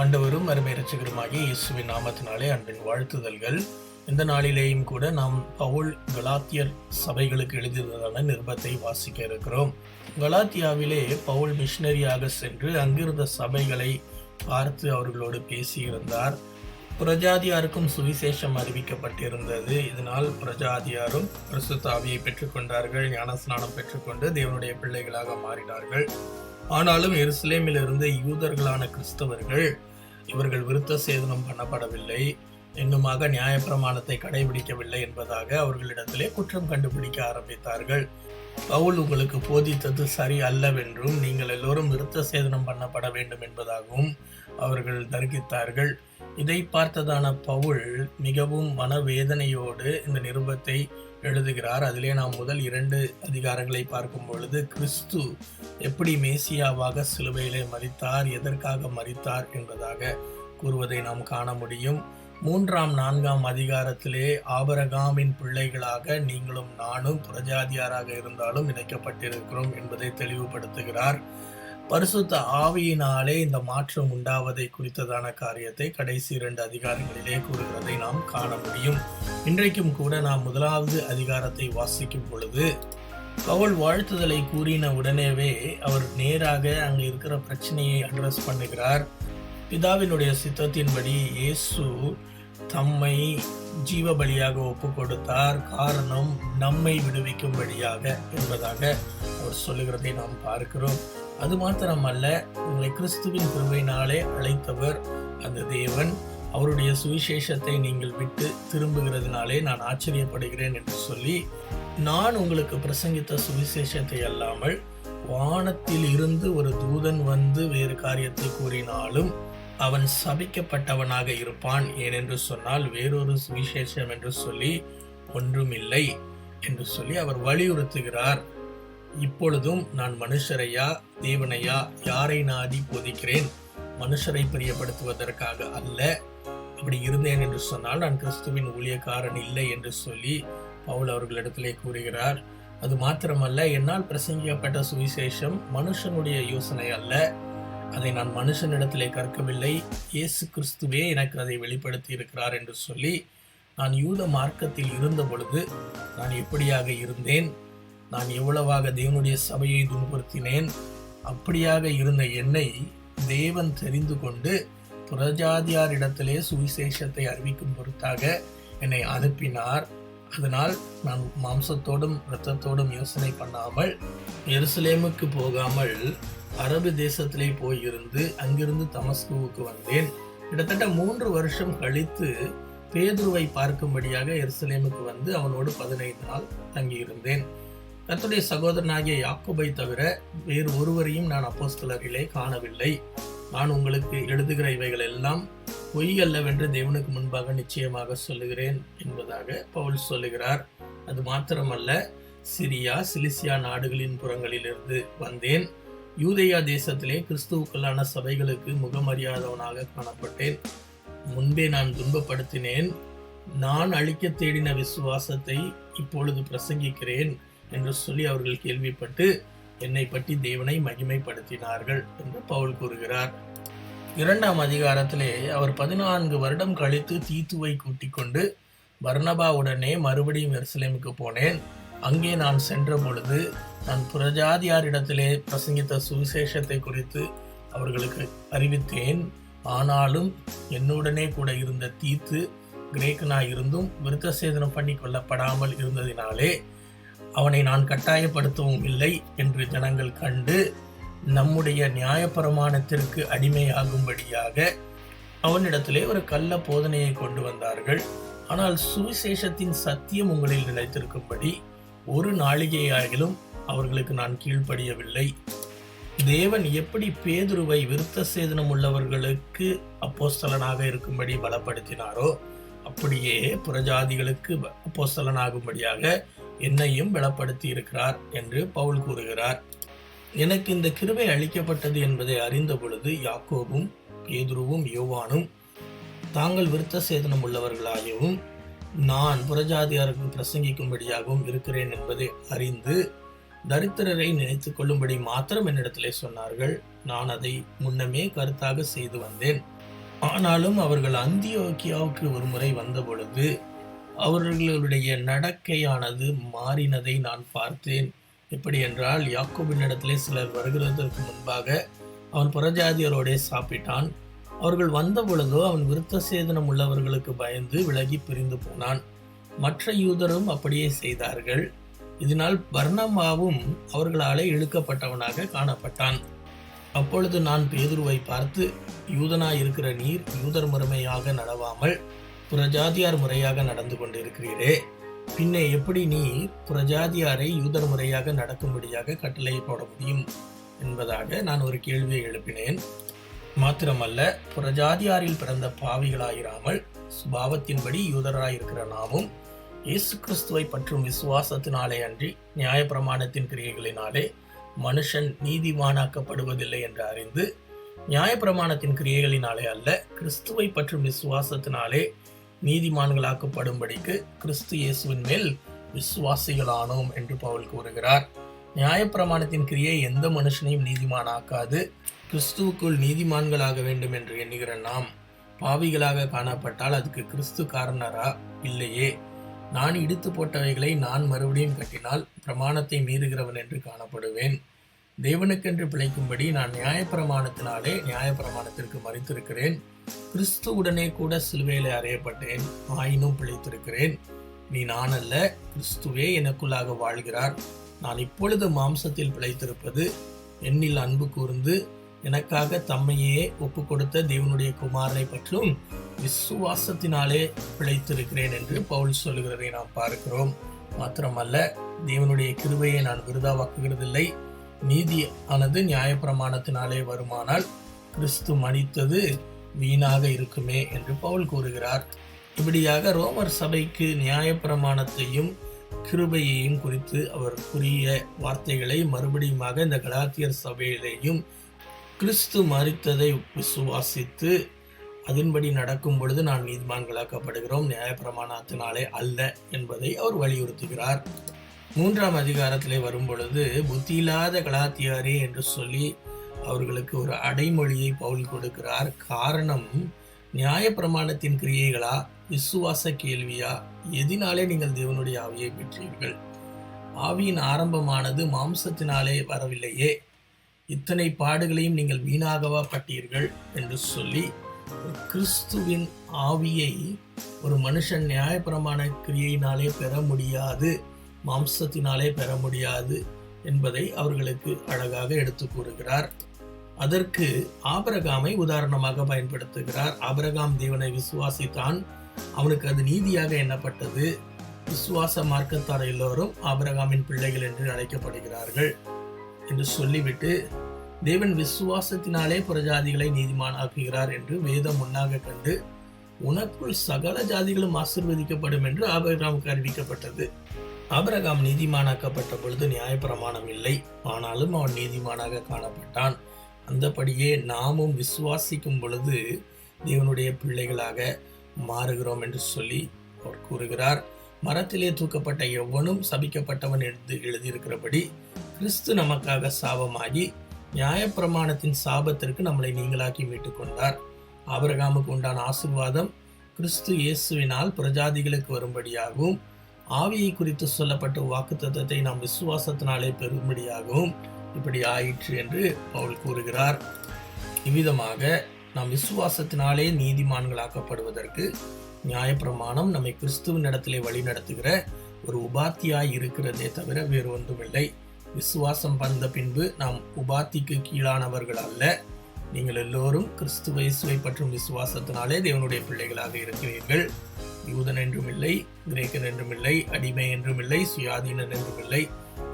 ஆண்டவரும் அருமை ரட்சகருமாகிய இயேசுவின் நாமத்தினாலே அன்பின் வாழ்த்துதல்கள். இந்த நாளிலேயும் கூட நாம் பவுல் கலாத்தியர் சபைகளுக்கு எழுதியதான நிருபத்தை வாசிக்க இருக்கிறோம். கலாத்தியாவிலே பவுல் மிஷினரியாக சென்று அங்கிருந்த சபைகளை பார்த்து அவர்களோடு பேசியிருந்தார். பிரஜாதியாருக்கும் சுவிசேஷம் அறிவிக்கப்பட்டிருந்தது. இதனால் பிரஜாதியாரும் பிரசுத்த பெற்றுக்கொண்டார்கள் ஞானஸ்நானம் பெற்றுக்கொண்டு தேவனுடைய பிள்ளைகளாக மாறினார்கள். ஆனாலும் எருசலேமில் இருந்த யூதர்களான கிறிஸ்தவர்கள் இவர்கள் விருத்த சேதனம் பண்ணப்படவில்லை இன்னுமாக நியாயப்பிரமாணத்தை கடைபிடிக்கவில்லை என்பதாக அவர்களிடத்திலே குற்றம் கண்டுபிடிக்க ஆரம்பித்தார்கள். பவுல் உங்களுக்கு போதித்தது சரி அல்லவென்றும் நீங்கள் எல்லோரும் விருத்த சேதனம் பண்ணப்பட வேண்டும் என்பதாகவும் அவர்கள் தர்கித்தார்கள் இதை பார்த்ததான பவுல் மிகவும் மனவேதனையோடு இந்த நிருபத்தை எழுதுகிறார். அதிலே நாம் முதல் இரண்டு அதிகாரங்களை பார்க்கும் பொழுது கிறிஸ்து எப்படி மேசியாவாக சிலுவையிலே மறித்தார் எதற்காக மறித்தார் என்பதாக கூறுவதை நாம் காண முடியும். மூன்றாம் நான்காம் அதிகாரத்திலே ஆபரகாமின் பிள்ளைகளாக நீங்களும் நானும் புரஜாதியாராக இருந்தாலும் இணைக்கப்பட்டிருக்கிறோம் என்பதை தெளிவுபடுத்துகிறார். பரிசுத்த ஆவியினாலே இந்த மாற்றம் உண்டாவதை குறித்ததான காரியத்தை கடைசி இரண்டு அதிகாரங்களிலே கூறுகிறதை நாம் காண முடியும். இன்றைக்கும் கூட நாம் முதலாவது அதிகாரத்தை வாசிக்கும் பொழுது பவுல் வாழ்த்துதலை கூறின உடனேவே அவர் நேராக அங்கு இருக்கிற பிரச்சனையை அட்ரஸ் பண்ணுகிறார். பிதாவினுடைய சித்தத்தின்படி இயேசு தம்மை ஜீவ பலியாக ஒப்பு கொடுத்தார் காரணம் நம்மை விடுவிக்கும்படியாக என்பதாக அவர் சொல்லுகிறதை நாம் பார்க்கிறோம். அது மாத்திரமல்ல உங்களை கிறிஸ்துவின் கிருபையினாலே அழைத்தவர் அந்த தேவன். அவருடைய சுவிசேஷத்தை நீங்கள் விட்டு திரும்புகிறதுனாலே நான் ஆச்சரியப்படுகிறேன் என்று சொல்லி நான் உங்களுக்கு பிரசங்கித்த சுவிசேஷத்தை அல்லாமல் வானத்தில் இருந்து ஒரு தூதன் வந்து வேறு காரியத்தை கூறினாலும் அவன் சபிக்கப்பட்டவனாக இருப்பான். ஏனென்று சொன்னால் வேறொரு சுவிசேஷம் என்று சொல்லி ஒன்றுமில்லை என்று சொல்லி அவர் வலியுறுத்துகிறார். இப்பொழுதும் நான் மனுஷரையா தேவனையா யாரை நாடி போதிக்கிறேன் மனுஷரை பிரியப்படுத்துவதற்காக அல்ல. அப்படி இருந்தேன் என்று சொன்னால் நான் கிறிஸ்துவின் ஊழியக்காரன் இல்லை என்று சொல்லி பவுல் அவர்களிடத்திலே கூறுகிறார். அது மாத்திரமல்ல என்னால் பிரசங்கிக்கப்பட்ட சுவிசேஷம் மனுஷனுடைய யோசனை அல்ல. அதை நான் மனுஷனிடத்திலே கற்கவில்லை. இயேசு கிறிஸ்துவே எனக்கு அதை வெளிப்படுத்தி இருக்கிறார் என்று சொல்லி நான் யூத மார்க்கத்தில் இருந்த பொழுது நான் எப்படியாக இருந்தேன்? நான் எவ்வளவாக தேவனுடைய சபையை துன்புறுத்தினேன். அப்படியாக இருந்த என்னை தேவன் தெரிந்து கொண்டு புரஜாதியாரிடத்திலே சுவிசேஷத்தை அறிவிக்கும் பொருட்டாக என்னை அனுப்பினார். அதனால் நான் மாம்சத்தோடும் இரத்தத்தோடும் யோசனை பண்ணாமல் எருசலேமுக்கு போகாமல் அரபு தேசத்திலே போயிருந்து அங்கிருந்து தமஸ்குவுக்கு வந்தேன். கிட்டத்தட்ட மூன்று வருஷம் கழித்து பேதுருவை பார்க்கும்படியாக எருசலேமுக்கு வந்து அவனோடு பதினைந்து நாள் தங்கியிருந்தேன். கத்துடைய சகோதரனாகிய யாக்கோபை தவிர வேறு ஒருவரையும் நான் அப்போஸ்தலரிலே காணவில்லை. நான் உங்களுக்கு எழுதுகிற இவைகள் எல்லாம் பொய் அல்லவென்று தேவனுக்கு முன்பாக நிச்சயமாக சொல்லுகிறேன் என்பதாக பவுல் சொல்லுகிறார். அது மாத்திரமல்ல சிரியா சிலிசியா நாடுகளின் புறங்களிலிருந்து வந்தேன். யூதேயா தேசத்திலே கிறிஸ்துவுக்களான சபைகளுக்கு முகமறியாதவனாக காணப்பட்டேன். முன்பே நான் துன்பப்படுத்தினேன். நான் அழிக்க தேடின விசுவாசத்தை இப்பொழுது பிரசங்கிக்கிறேன். என்று சொல்லி அவர்கள் கேள்விப்பட்டு என்னை பற்றி தேவனை மகிமைப்படுத்தினார்கள் என்று பவுல் கூறுகிறார். இரண்டாம் அதிகாரத்திலே அவர் பதினான்கு வருடம் கழித்து தீத்துவை கூட்டிக் கொண்டு பர்னபாவுடனே மறுபடியும் எருசலேமுக்கு போனேன். அங்கே நான் சென்ற பொழுது நான் புரஜாதியாரிடத்திலே பிரசங்கித்த சுவிசேஷத்தை குறித்து அவர்களுக்கு அறிவித்தேன். ஆனாலும் என்னுடனே கூட இருந்த தீத்து கிரேக்கனாய் இருந்தும் விருத்த சேதனம் பண்ணி கொள்ளப்படாமல் இருந்ததினாலே அவனை நான் கட்டாயப்படுத்தவும் இல்லை என்று ஜனங்கள் கண்டு நம்முடைய நியாயப்பிரமாணத்திற்கு அடிமையாகும்படியாக அவனிடத்திலே ஒரு கள்ள போதனையை கொண்டு வந்தார்கள். ஆனால் சுவிசேஷத்தின் சத்தியம் உங்களில் நிலைத்திருக்கும்படி ஒரு நாளிகையாகிலும் அவர்களுக்கு நான் கீழ்ப்படியவில்லை. தேவன் எப்படி பேதுருவை விருத்த சேதனம் உள்ளவர்களுக்கு அப்போஸ்தலனாக இருக்கும்படி பலப்படுத்தினாரோ அப்படியே புறஜாதிகளுக்கு அப்போஸ்தலனாகும்படியாக என்னையும் பலப்படுத்தி இருக்கிறார் என்று பவுல் கூறுகிறார். எனக்கு இந்த கிருபை அளிக்கப்பட்டது என்பதை அறிந்த பொழுது யாக்கோபும் பேதுருவும் யோவானும் தாங்கள் விருத்த சேதனம் உள்ளவர்களாகவும் நான் புறஜாதியாருக்கு பிரசங்கிக்கும்படியாகவும் இருக்கிறேன் என்பதை அறிந்து தரித்திரரை நினைத்து கொள்ளும்படி மாத்திரம் என்னிடத்திலே சொன்னார்கள். நான் அதை முன்னமே கருத்தாக செய்து வந்தேன். ஆனாலும் அவர்கள் அந்தியோக்கியாவுக்கு ஒரு முறை வந்த பொழுது அவர்களுடைய நடக்கையானது மாறினதை நான் பார்த்தேன். எப்படி என்றால் யாக்கோபின் இடத்திலே சிலர் வருகிறதற்கு முன்பாக அவன் புறஜாதியரோடே சாப்பிட்டான். அவர்கள் வந்த பொழுதோ அவன் விருத்த சேதனம் உள்ளவர்களுக்கு பயந்து விலகி பிரிந்து போனான். மற்ற யூதரும் அப்படியே செய்தார்கள். இதனால் பர்ணமாவும் அவர்களாலே இழுக்கப்பட்டவனாக காணப்பட்டான். அப்பொழுது நான் பேதுருவை பார்த்து யூதனாய் இருக்கிற நீர் யூதர் முறைமையாக நடவாமல் புறஜாதியார் முறையாக நடந்து கொண்டிருக்கிறீரே. பின்னே எப்படி நீ புறஜாதியாரை யூதர் முறையாக நடக்கும்படியாக கட்டளை போட முடியும் என்பதாக நான் ஒரு கேள்வியை எழுப்பினேன். மாத்திரமல்ல புறஜாதியாரில் பிறந்த பாவிகளாயிராமல் சுபாவத்தின்படி யூதராயிருக்கிற நாமும் இயேசு கிறிஸ்துவை பற்றும் விசுவாசத்தினாலே அன்றி நியாயப்பிரமாணத்தின் கிரியைகளினாலே மனுஷன் நீதிமானாக்கப்படுவதில்லை என்று அறிந்து நியாயப்பிரமாணத்தின் கிரியைகளினாலே அல்ல கிறிஸ்துவை பற்றும் விசுவாசத்தினாலே நீதிமான்களாக்கப்படும்படிக்கு கிறிஸ்து இயேசுவின் மேல் விசுவாசிகளானோம் என்று பவுல் கூறுகிறார். நியாயப்பிரமாணத்தின் கிரியை எந்த மனுஷனையும் நீதிமானாக்காது. கிறிஸ்துவுக்குள் நீதிமான்களாக வேண்டும் என்று எண்ணுகிற நாம் பாவிகளாக காணப்பட்டால் அதுக்கு கிறிஸ்து காரணரா? இல்லையே. நான் இடித்து போட்டவைகளை நான் மறுபடியும் கட்டினால் பிரமாணத்தை மீறுகிறவன் என்று காணப்படுவேன். தேவனுக்கென்று பிழைக்கும்படி நான் நியாயப்பிரமாணத்தினாலே நியாயப்பிரமாணத்திற்கு மறித்திருக்கிறேன். கிறிஸ்துவுடனே கூட சிலுவையில் அறையப்பட்டேன். ஆயினும் பிழைத்திருக்கிறேன். நீ நான் அல்ல கிறிஸ்துவே எனக்குள்ளாக வாழ்கிறார். நான் இப்பொழுது மாம்சத்தில் பிழைத்திருப்பது என்னில் அன்பு கூர்ந்து எனக்காக தம்மையே ஒப்பு கொடுத்த தேவனுடைய குமாரனை பற்றும் விசுவாசத்தினாலே பிழைத்திருக்கிறேன் என்று பவுல் சொல்கிறதை நாம் பார்க்கிறோம். மாத்திரமல்ல தேவனுடைய கிருபையை நான் விருதாவாக்குகிறதில்லை. நீதி ஆனது நியாயப்பிரமாணத்தினாலே வருமானால் கிறிஸ்து மனித்தது வீணாக இருக்குமே என்று பவுல் கூறுகிறார். இப்படியாக ரோமர் சபைக்கு நியாயப்பிரமாணத்தையும் கிருபையையும் குறித்து அவர் கூறிய வார்த்தைகளை மறுபடியுமாக இந்த கலாத்தியர் சபையிலேயும் கிறிஸ்து மறித்ததை விசுவாசித்து அதன்படி நடக்கும் பொழுது நாம் நீதிமான்களாக்கப்படுகிறோம். நியாயப்பிரமாணத்தினாலே அல்ல என்பதை அவர் வலியுறுத்துகிறார். மூன்றாம் அதிகாரத்திலே வரும்பொழுது புத்தியில்லாத கலாத்தியாரே என்று சொல்லி அவர்களுக்கு ஒரு அடைமொழியை பவுல் கொடுக்கிறார். காரணம் நியாயப்பிரமாணத்தின் கிரியைகளா? விசுவாச கேள்வியா? எதினாலே நீங்கள் தேவனுடைய ஆவியை பெற்றீர்கள்? ஆவியின் ஆரம்பமானது மாம்சத்தினாலே வரவில்லையே. இத்தனை பாடுகளையும் நீங்கள் வீணாகவா பட்டீர்கள் என்று சொல்லி கிறிஸ்துவின் ஆவியை ஒரு மனுஷன் நியாயப்பிரமாண கிரியையினாலே பெற முடியாது. மாம்சத்தினாலே பெற முடியாது என்பதை அவர்களுக்கு அழகாக எடுத்து கூறுகிறார். அதற்கு ஆபரகாமை உதாரணமாக பயன்படுத்துகிறார். ஆபரகாம் தேவனை விசுவாசித்தான். அவனுக்கு அது நீதியாக எண்ணப்பட்டது. விசுவாச மார்க்கத்தார் எல்லோரும் ஆபரகாமின் பிள்ளைகள் என்று அழைக்கப்படுகிறார்கள் என்று சொல்லிவிட்டு தேவன் விசுவாசத்தினாலே புறஜாதிகளை நீதிமானாக்குகிறார் என்று வேதம் முன்னாக கண்டு உனக்குள் சகல ஜாதிகளும் ஆசிர்வதிக்கப்படும் என்று ஆபரகாமுக்கு அறிவிக்கப்பட்டது. ஆபரகாம் நீதிமானாக்கப்பட்ட பொழுது நியாயப்பிரமாணம் இல்லை. ஆனாலும் அவன் நீதிமானாக காணப்பட்டான். அந்தபடியே நாமும் விசுவாசிக்கும் பொழுது தேவனுடைய பிள்ளைகளாக மாறுகிறோம் என்று சொல்லி அவர் கூறுகிறார். மரத்திலே தூக்கப்பட்ட எவனும் சபிக்கப்பட்டவன் என்று எழுதியிருக்கிறபடி கிறிஸ்து நமக்காக சாபமாகி நியாயப்பிரமாணத்தின் சாபத்திற்கு நம்மளை நீங்களாக்கி மீட்டுக்கொண்டார் ஆபிரகாமுக்கு ஆபரகாமுக்கு உண்டான ஆசிர்வாதம் கிறிஸ்து இயேசுவினால் பிரஜாதிகளுக்கு வரும்படியாகவும் ஆவியை குறித்து சொல்லப்பட்ட வாக்கு தத்துவத்தை நாம் விசுவாசத்தினாலே பெறும்படியாகவும் இப்படி ஆயிற்று என்று பவுல் கூறுகிறார். இவ்விதமாக நாம் விசுவாசத்தினாலே நீதிமான்களாக்கப்படுவதற்கு நியாயப்பிரமாணம் நம்மை கிறிஸ்துவின் இடத்திலே வழி நடத்துகிற ஒரு உபாத்தியாய் இருக்கிறதே தவிர வேறு ஒன்றுமில்லை. விசுவாசம் வந்த பின்பு நாம் உபாத்திக்கு கீழானவர்கள் அல்ல. நீங்கள் எல்லோரும் கிறிஸ்துவ இயேசுவை பற்றும் விசுவாசத்தினாலே தேவனுடைய பிள்ளைகளாக இருக்கிறீர்கள். யூதன் என்றும் இல்லை கிரேக்கன் என்றும் இல்லை அடிமை என்றும் இல்லை சுயாதீனன் என்றும் இல்லை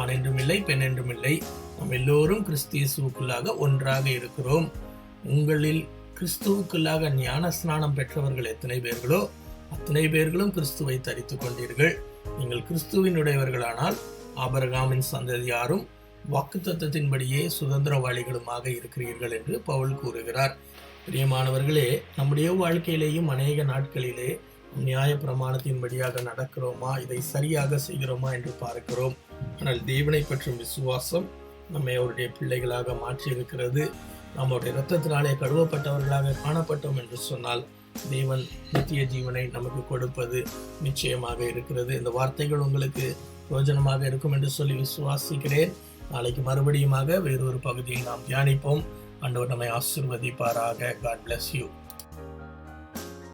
ஆண் என்றும் இல்லை பெண் என்றும் இல்லை. நாம் எல்லோரும் கிறிஸ்தியசுக்குள்ளாக ஒன்றாக இருக்கிறோம். உங்களில் கிறிஸ்துவுக்குள்ளாக ஞான ஸ்நானம் பெற்றவர்கள் எத்தனை பேர்களோ அத்தனை பேர்களும் கிறிஸ்துவை தரித்து கொண்டீர்கள். நீங்கள் கிறிஸ்துவினுடையவர்களானால் ஆபரகாமின் சந்ததியாரும் வாக்குத்தத்தின்படியே சுதந்திரவாளிகளுமாக இருக்கிறீர்கள் என்று பவுல் கூறுகிறார். பிரியமானவர்களே நம்முடைய வாழ்க்கையிலேயும் அநேக நாட்களிலே நியாய பிரமாணத்தின்படியாக நடக்கிறோமா? இதை சரியாக செய்கிறோமா என்று பார்க்கிறோம். ஆனால் தேவனை பற்றும் விசுவாசம் நம்மை அவருடைய பிள்ளைகளாக மாற்றியிருக்கிறது. நம்முடைய இரத்தத்தினாலே கழுவப்பட்டவர்களாக காணப்பட்டோம் என்று சொன்னால் தேவன் நித்திய ஜீவனை நமக்கு கொடுப்பது நிச்சயமாக இருக்கிறது. இந்த வார்த்தைகள் உங்களுக்கு பிரயோஜனமாக இருக்கும் என்று சொல்லி விசுவாசிக்கிறேன். நாளைக்கு மறுபடியுமாக வேறொரு பகுதியில் நாம் தியானிப்போம். ஆண்டவர் நம்மை ஆசிர்வதிப்பாராக. God bless you